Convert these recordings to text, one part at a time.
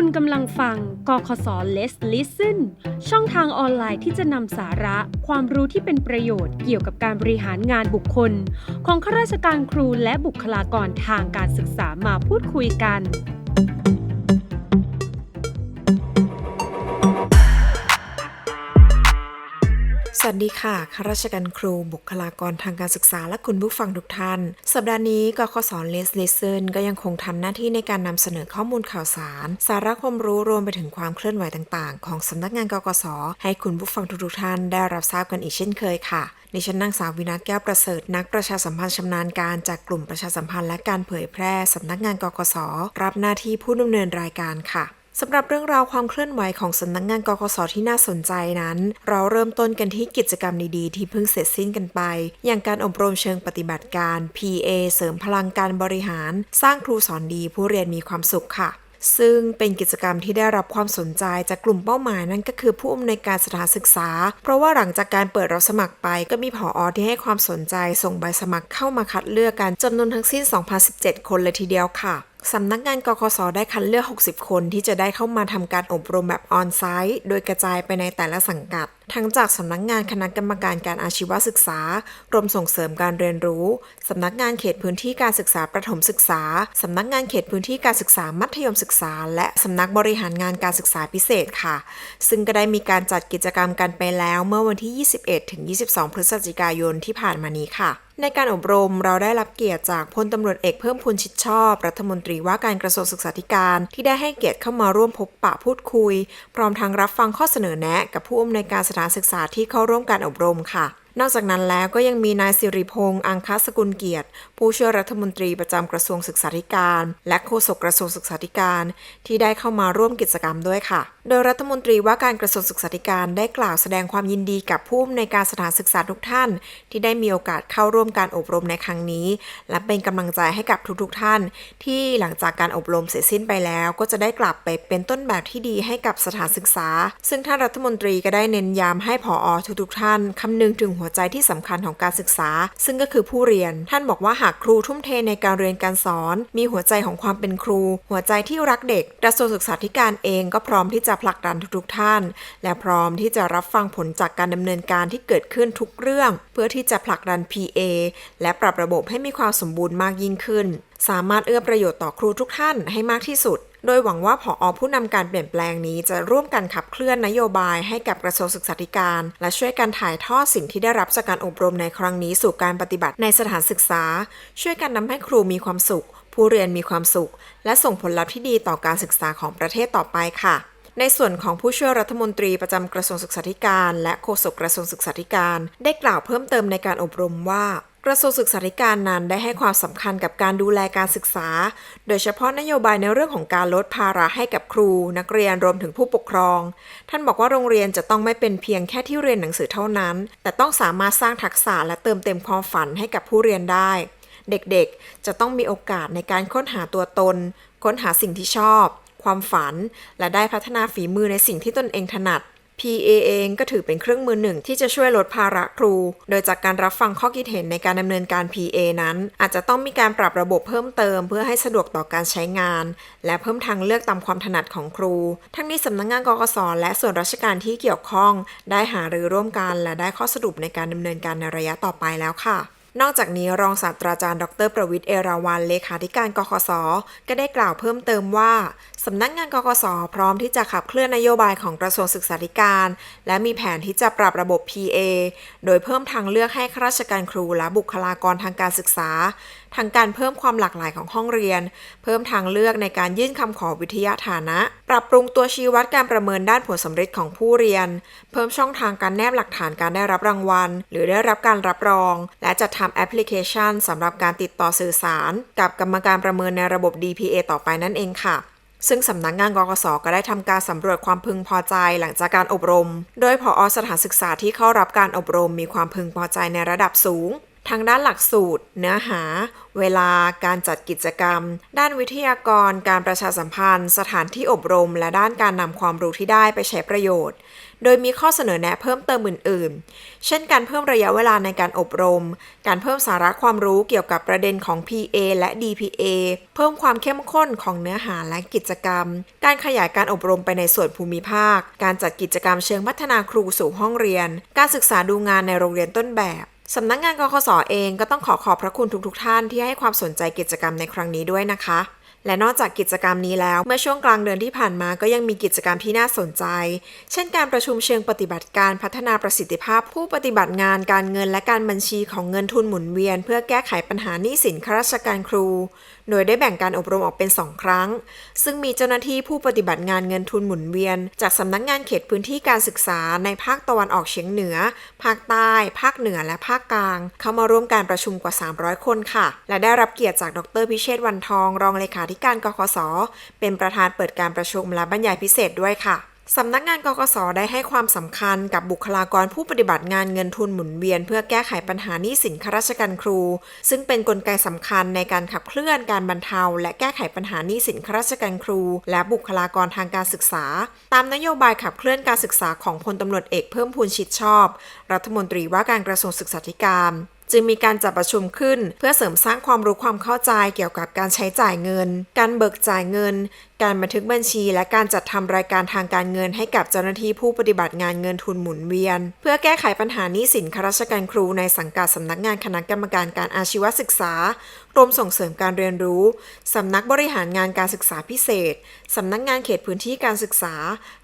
คุณกำลังฟังกคศ Let's Listen ช่องทางออนไลน์ที่จะนำสาระ ความรู้ที่เป็นประโยชน์เกี่ยวกับการบริหารงานบุคคล ของข้าราชการครูและบุคลากรทางการศึกษามาพูดคุยกัน วัสดีค่ะข้าราชการครูบุคลากรทางการศึกษาและคุณผู้ฟังทุกท่าน สัปดาห์นี้กคสเลสเลเซนก็ยังคงทำหน้าที่ในการนำเสนอข้อมูลข่าวสาร สาระความรู้รวมไปถึงความเคลื่อนไหวต่างๆ ของสำนักงานกกสให้คุณผู้ฟังทุกๆท่านได้รับทราบกันอีกเช่นเคยค่ะในชั้นนางสาววินัทแก้วประเสริฐนักประชาสัมพันธ์ชำนาญการจากกลุ่มประชาสัมพันธ์และการเผยแพร่สำนักงานกกสรับหน้าที่ผู้ดำเนินรายการค่ะ สำหรับเรื่องราวความเคลื่อนไหวของสำนักงานกกสที่น่าสนใจนั้น เราเริ่มต้นกันที่กิจกรรมดีๆ ที่เพิ่งเสร็จสิ้นกันไป อย่างการอบรมเชิงปฏิบัติการ PA เสริมพลังการบริหาร สร้างครูสอนดีผู้เรียนมีความสุขค่ะซึ่งเป็นกิจกรรมที่ได้รับความสนใจจากกลุ่มเป้าหมายนั่นก็คือผู้อำนวยการสถานศึกษา เพราะว่าหลังจากการเปิดรับสมัครไป ก็มีผออที่ให้ความสนใจส่งใบสมัครเข้ามาคัดเลือกกันจำนวนทั้งสิ้น 2017 คนเลยทีเดียวค่ะ สำนักงานกคสได้คัดเลือก 60 คนที่จะได้เข้ามาทำการอบรมแบบออนไซต์ โดยกระจายไปในแต่ละสังกัดทั้งจากสำนักงานคณะกรรมการการอาชีวศึกษา กรมส่งเสริมการเรียนรู้ สำนักงานเขตพื้นที่การศึกษาประถมศึกษา สำนักงานเขตพื้นที่การศึกษามัธยมศึกษา และสำนักบริหารงานการศึกษาพิเศษค่ะ ซึ่งก็ได้มีการจัดกิจกรรมกันไปแล้วเมื่อวันที่ 21 ถึง 22 พฤศจิกายนที่ผ่านมานี้ค่ะในการอบรมเราได้รับเกียรติจากพลตำรวจเอกเพิ่มพูนชิดชอบ รัฐมนตรีว่าการกระทรวงศึกษาธิการ ที่ได้ให้เกียรติเข้ามาร่วมพบปะพูดคุย พร้อมทั้งรับฟังข้อเสนอแนะ กับผู้อำนวยการสถานศึกษาที่เข้าร่วมการอบรมค่ะ นอกจากนั้นแล้วก็ยังมีนายสิริพงษ์อังคสกุลเกียรติ ผู้ช่วยรัฐมนตรีประจำกระทรวงศึกษาธิการ และโฆษกกระทรวงศึกษาธิการ ที่ได้เข้ามาร่วมกิจกรรมด้วยค่ะ โดยรัฐมนตรีว่าการกระทรวงศึกษาธิการได้กล่าวแสดงความยินดีกับผู้อำนวยการสถานศึกษาทุกท่าน ที่ได้มีโอกาสเข้าร่วมการอบรมในครั้งนี้ และเป็นกำลังใจให้กับทุกๆท่าน ที่หลังจากการอบรมเสร็จสิ้นไปแล้ว ก็จะได้กลับไปเป็นต้นแบบที่ดีให้กับสถานศึกษา ซึ่งท่านรัฐมนตรีก็ได้เน้นย้ำให้ผอทุกๆท่านคำนึงถึงหัวัวใจที่สำคัญของการศึกษา ซึ่งก็คือผู้เรียน ท่านบอกว่าหากครูทุ่มเทในการเรียนการสอน มีหัวใจของความเป็นครู หัวใจที่รักเด็กกระทรวงศึกษาธิการเองก็พร้อมที่จะผลักดันทุกๆท่าน และพร้อมที่จะรับฟังผลจากการดำเนินการที่เกิดขึ้นทุกเรื่อง เพื่อที่จะผลักดัน PA และปรับระบบให้มีความสมบูรณ์มากยิ่งขึ้น สามารถเอื้อประโยชน์ต่อครูทุกท่านให้มากที่สุด โดยหวังว่าผอผู้นำการเปลี่ยนแปลงนี้จะร่วมกันขับเคลื่อนนโยบายให้กับกระทรวงศึกษาธิการ และช่วยกันถ่ายทอดสิ่งที่ได้รับจากการอบรมในครั้งนี้สู่การปฏิบัติในสถานศึกษา ช่วยกันทำให้ครูมีความสุข ผู้เรียนมีความสุข และส่งผลลัพธ์ที่ดีต่อการศึกษาของประเทศต่อไปค่ะในส่วนของผู้ช่วยรัฐมนตรีประจำกระทรวงศึกษาธิการ และโฆษกกระทรวงศึกษาธิการ ได้กล่าวเพิ่มเติมในการอบรมว่า กระทรวงศึกษาธิการนั้นได้ให้ความสำคัญกับการดูแลการศึกษา โดยเฉพาะนโยบายในเรื่องของการลดภาระให้กับครู นักเรียนรวมถึงผู้ปกครอง ท่านบอกว่าโรงเรียนจะต้องไม่เป็นเพียงแค่ที่เรียนหนังสือเท่านั้น แต่ต้องสามารถสร้างทักษะและเติมเต็มความฝันให้กับผู้เรียนได้ เด็กๆ จะต้องมีโอกาสในการค้นหาตัวตน ค้นหาสิ่งที่ชอบ ความฝัน และได้พัฒนาฝีมือในสิ่งที่ตนเองถนัด PA เองก็ถือเป็นเครื่องมือหนึ่งที่จะช่วยลดภาระครู โดยจากการรับฟังข้อคิดเห็นในการดำเนินการ PA นั้น อาจจะต้องมีการปรับระบบเพิ่มเติม เพื่อให้สะดวกต่อการใช้งาน และเพิ่มทางเลือกตามความถนัดของครู ทั้งนี้สำนักงานกกสและส่วนราชการที่เกี่ยวข้อง ได้หารือร่วมกัน และได้ข้อสรุปในการดำเนินการในระยะต่อไปแล้วค่ะ นอกจากนี้รองศาสตราจารย์ ดร ประวิทย์เอราวันเลขาธิการกคสก็ได้กล่าวเพิ่มเติมว่าสำนักงานกกสพร้อมที่จะขับเคลื่อนนโยบายของกระทรวงศึกษาธิการ และมีแผนที่จะปรับระบบ PA โดยเพิ่มทางเลือกให้ข้าราชการครูและบุคลากรทางการศึกษาทางการเพิ่มความหลากหลายของห้องเรียน เพิ่มทางเลือกในการยื่นคำขอวิทยาฐานะ ปรับปรุงตัวชี้วัดการประเมินด้านผลสำเร็จของผู้เรียน เพิ่มช่องทางการแนบหลักฐานการได้รับรางวัล หรือได้รับการรับรอง และจัดทำแอปพลิเคชันสำหรับการติดต่อสื่อสาร กับกรรมการประเมินในระบบ DPA ต่อไปนั่นเองค่ะซึ่งสำนักงานกกสก็ได้ทำการสำรวจความพึงพอใจหลังจากการอบรม โดยผอสถานศึกษาที่เข้ารับการอบรมมีความพึงพอใจในระดับสูง ทางด้านหลักสูตร เนื้อหา เวลา การจัดกิจกรรม ด้านวิทยากร การประชาสัมพันธ์ สถานที่อบรม และด้านการนำความรู้ที่ได้ไปใช้ประโยชน์ โดยมีข้อเสนอแนะเพิ่มเติมอื่น ๆ เช่นการเพิ่มระยะเวลาในการอบรม การเพิ่มสาระความรู้เกี่ยวกับประเด็นของ PA และ DPA เพิ่มความเข้มข้นของเนื้อหาและกิจกรรม การขยายการอบรมไปในส่วนภูมิภาค การจัดกิจกรรมเชิงพัฒนาครูสู่ห้องเรียน การศึกษาดูงานในโรงเรียนต้นแบบ สำนักงานกคสเองก็ต้องขอขอบพระคุณทุกๆทท่านที่ให้ความสนใจกิจกรรมในครั้งนี้ด้วยนะคะ และนอกจากกิจกรรมนี้แล้ว เมื่อช่วงกลางเดือนที่ผ่านมาก็ยังมีกิจกรรมที่น่าสนใจ เช่นการประชุมเชิงปฏิบัติการพัฒนาประสิทธิภาพ ผู้ปฏิบัติงานการเงินและการบัญชีของเงินทุนหมุนเวียน เพื่อแก้ไขปัญหาหนี้สินข้าราชการครู โดยได้แบ่งการอบรมออกเป็น 2 ครั้ง ซึ่งมีเจ้าหน้าที่ผู้ปฏิบัติงานเงินทุนหมุนเวียน จากสำนักงานเขตพื้นที่การศึกษาในภาคตะวันออกเฉียงเหนือ ภาคใต้ ภาคเหนือและภาคกลาง เข้ามาร่วมการประชุมกว่า 300 คนค่ะ และได้รับเกียรติจากดรพิเชษวันทอง รองเลขาธิการกคส เป็นประธานเปิดการประชุมและบรรยายพิเศษด้วยค่ะสำนักงานกกสได้ให้ความสำคัญกับบุคลากรผู้ปฏิบัติงานเงินทุนหมุนเวียน เพื่อแก้ไขปัญหาหนี้สินข้าราชการครู ซึ่งเป็นนกลไกสำคัญในการขับเคลื่อนการบรรเทา และแก้ไขปัญหาหนี้สินข้าราชการครู และบุคลากรทางการศึกษา ตามนโยบายขับเคลื่อนการศึกษาของพลตำรวจเอกเพิ่มพูนชิดชอบ รัฐมนตรีว่าการกระทรวงศึกษาธิการ จึงมีการจัดประชุมขึ้น เพื่อเสริมสร้างความรู้ความเข้าใจเกี่ยวกับการใช้จ่ายเงิน การเบิกจ่ายเงิน การบันทึกบัญชี และการจัดทำรายการทางการเงินให้กับเจ้าหน้าที่ผู้ปฏิบัติงานเงินทุนหมุนเวียน เพื่อแก้ไขปัญหานี้สินข้าราชการครูในสังกัดสำนักงานคณะกรรมการการอาชีวศึกษากรมส่งเสริมการเรียนรู้ สำนักบริหารงานการศึกษาพิเศษ สำนักงานเขตพื้นที่การศึกษา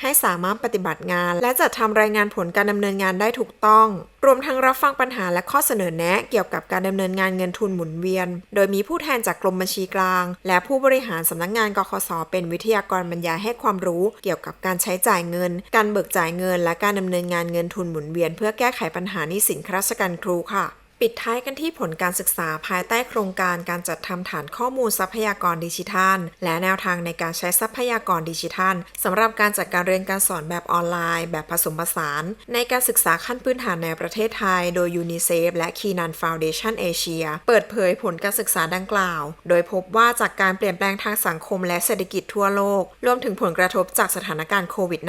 ให้สามารถปฏิบัติงาน และจัดทำรายงานผลการดำเนินงานได้ถูกต้องรวมทั้งรับฟังปัญหาและข้อเสนอแนะเกี่ยวกับการดำเนินงานเงินทุนหมุนเวียน โดยมีผู้แทนจากกรมบัญชีกลาง และผู้บริหารสำนักงานกคสเป็นวิทยากรบรรยายให้ความรู้ เกี่ยวกับการใช้จ่ายเงิน การเบิกจ่ายเงิน และการดำเนินงานเงินทุนหมุนเวียน เพื่อแก้ไขปัญหานี้สินข้าราชการครูค่ะ ปิดท้ายกันที่ผลการศึกษาภายใต้โครงการการจัดทำฐานข้อมูลทรัพยากรดิจิทัล และแนวทางในการใช้ทรัพยากรดิจิทัลสำหรับการจัดการเรียนการสอนแบบออนไลน์ แบบผสมผสาน ในการศึกษาขั้นพื้นฐานในประเทศไทย โดยยูนิเซฟและคีนันฟาวเดชันเอเชียเปิดเผยผลการศึกษาดังกล่าว โดยพบว่าจากการเปลี่ยนแปลงทางสังคมและเศรษฐกิจทั่วโลก รวมถึงผลกระทบจากสถานการณ์โควิด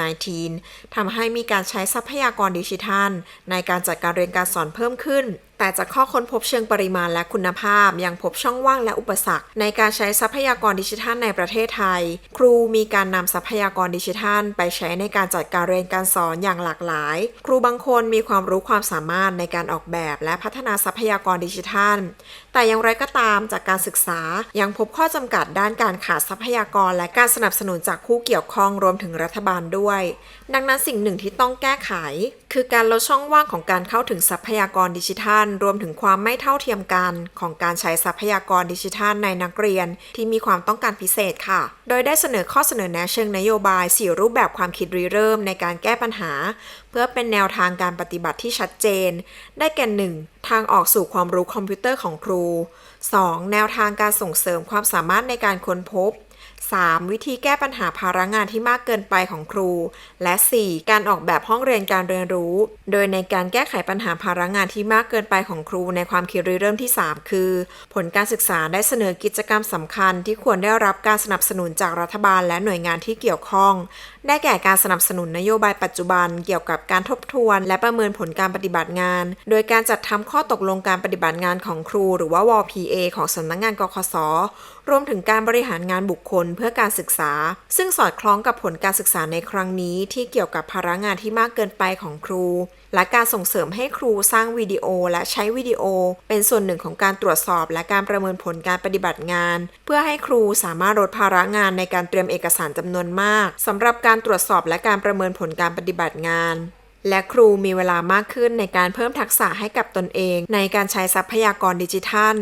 -19 ทำให้มีการใช้ทรัพยากรดิจิทัล ในการจัดการเรียนการสอนเพิ่มขึ้น แต่จากข้อค้นพบเชิงปริมาณและคุณภาพ ยังพบช่องว่างและอุปสรรค ในการใช้ทรัพยากรดิจิทัลในประเทศไทย ครูมีการนำทรัพยากรดิจิทัล ไปใช้ในการจัดการเรียนการสอนอย่างหลากหลาย ครูบางคนมีความรู้ความสามารถในการออกแบบและพัฒนาทรัพยากรดิจิทัลแต่อย่างไรก็ตามจากการศึกษายังพบข้อจำกัดด้านการขาดทรัพยากร และการสนับสนุนจากผู้เกี่ยวข้องรวมถึงรัฐบาลด้วย ดังนั้นสิ่งหนึ่งที่ต้องแก้ไข คือการลดช่องว่างของการเข้าถึงทรัพยากรดิจิทัล รวมถึงความไม่เท่าเทียมกันของการใช้ทรัพยากรดิจิทัลในนักเรียน ที่มีความต้องการพิเศษค่ะ โดยได้เสนอข้อเสนอแนะเชิงนโยบาย 4 รูปแบบความคิดริเริ่มในการแก้ปัญหาเพื่อเป็นแนวทางการปฏิบัติที่ชัดเจน ได้แก่ 1. ทางออกสู่ความรู้คอมพิวเตอร์ของครู 2. แนวทางการส่งเสริมความสามารถในการค้นพบ 3. วิธีแก้ปัญหาภาระงานที่มากเกินไปของครู และ 4. การออกแบบห้องเรียนการเรียนรู้ โดยในการแก้ไขปัญหาภาระงานที่มากเกินไปของครูในความคิดริเริ่มที่ 3 คือ ผลการศึกษาได้เสนอกิจกรรมสำคัญที่ควรได้รับการสนับสนุนจากรัฐบาลและหน่วยงานที่เกี่ยวข้อง ได้แก่การสนับสนุนนโยบายปัจจุบันเกี่ยวกับการทบทวน และประเมินผลการปฏิบัติงาน โดยการจัดทำข้อตกลงการปฏิบัติงานของครู หรือว่าวพีเอของสำนักงานกคสรวมถึงการบริหารงานบุคคลเพื่อการศึกษา ซึ่งสอดคล้องกับผลการศึกษาในครั้งนี้ ที่เกี่ยวกับภาระงานที่มากเกินไปของครู และการส่งเสริมให้ครูสร้างวิดีโอ และใช้วิดีโอ เป็นส่วนหนึ่งของการตรวจสอบ และการประเมินผลการปฏิบัติงาน เพื่อให้ครูสามารถลดภาระงานในการเตรียมเอกสารจำนวนมากสำหรับการตรวจสอบและการประเมินผลการปฏิบัติงาน และครูมีเวลามากขึ้นในการเพิ่มทักษะให้กับตนเอง ในการใช้ทรัพยากรดิจิทัล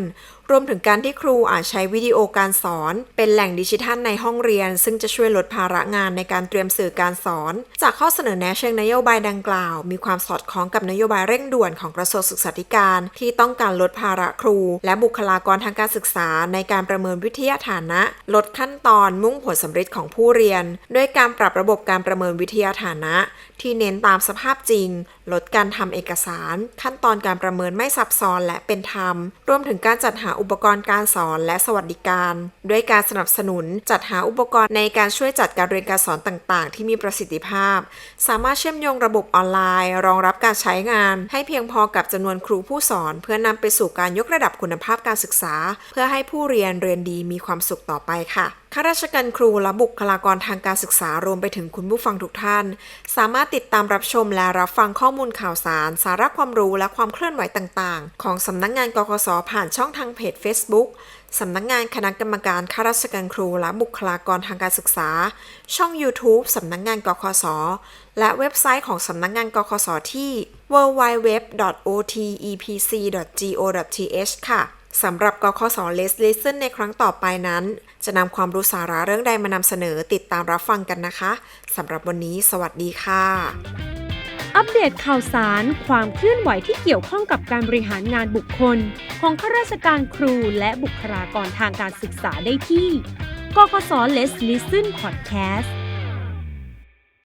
รวมถึงการที่ครูอาจใช้วิดีโอการสอน เป็นแหล่งดิจิทัลในห้องเรียน ซึ่งจะช่วยลดภาระงานในการเตรียมสื่อการสอน จากข้อเสนอแนะเชิงนโยบายดังกล่าว มีความสอดคล้องกับนโยบายเร่งด่วนของกระทรวงศึกษาธิการ ที่ต้องการลดภาระครู และบุคลากรทางการศึกษา ในการประเมินวิทยาฐานะ ลดขั้นตอนมุ่งผลสำเร็จของผู้เรียน ด้วยการปรับระบบการประเมินวิทยาฐานะ ที่เน้นตามสภาพจริง ลดการทำเอกสาร ขั้นตอนการประเมินไม่ซับซ้อนและเป็นธรรม รวมถึงการจัดหาอุปกรณ์การสอนและสวัสดิการ ด้วยการสนับสนุนจัดหาอุปกรณ์ในการช่วยจัดการเรียนการสอนต่างๆ ที่มีประสิทธิภาพ สามารถเชื่อมโยงระบบออนไลน์ รองรับการใช้งาน ให้เพียงพอกับจำนวนครูผู้สอน เพื่อนำไปสู่การยกระดับคุณภาพการศึกษา เพื่อให้ผู้เรียนเรียนดีมีความสุขต่อไปค่ะข้าราชการครูและบุคลากรทางการศึกษารวมไปถึงคุณผู้ฟังทุกท่าน สามารถติดตามรับชมและรับฟังข้อมูลข่าวสาร สาระความรู้และความเคลื่อนไหวต่างๆ ของสำนักงงานกกสผ่านช่องทางเพจ Facebook สำนักงงานคณะกรรมการข้าราชการครูและบุคลากรทางการศึกษา ช่อง YouTube สำนักงงานกกสและเว็บไซต์ของสำนักงงานกกสที่ www.otepc.go.th ค่ะ สำหรับกคส Let's Listen ในครั้งต่อไปนั้น จะนำความรู้สาระเรื่องใดมานำเสนอติดตามรับฟังกันนะคะสำหรับวันนี้ สวัสดีค่ะ อัปเดตข่าวสาร ความเคลื่อนไหวที่เกี่ยวข้องกับการบริหารงานบุคคล ของข้าราชการครูและบุคลากรทางการศึกษาได้ที่กกส Let's Listen Podcast